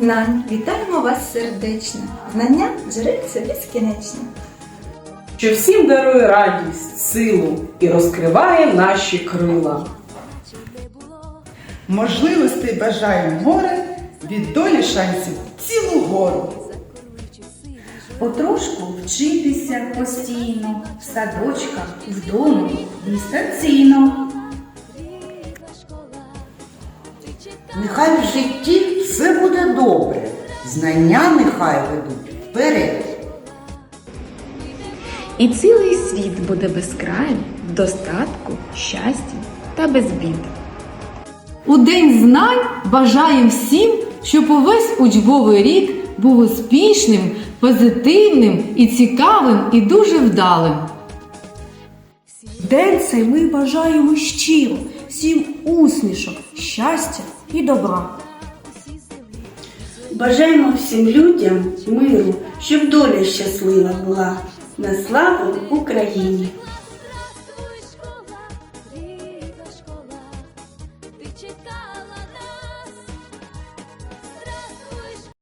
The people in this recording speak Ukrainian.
знань. Вітаємо вас сердечно. Знання джерельце безкінечне. що всім дарує радість, силу і розкриває наші крила. Можливостей бажаємо море, від долі шансів цілу гору. Потрошку вчитися постійно, в садочках, вдома, дистанційно. Нехай в житті добре, знання нехай ведуть вперед. І цілий світ буде безкрайній, в достатку, щасті та без бід. У День знань бажаємо всім, щоб увесь учбовий рік був успішним, позитивним і цікавим і дуже вдалим. День цей ми бажаємо щиро всім усмішок, щастя і добра. Бажаємо всім людям миру, щоб доля щаслива була. На славу Україні!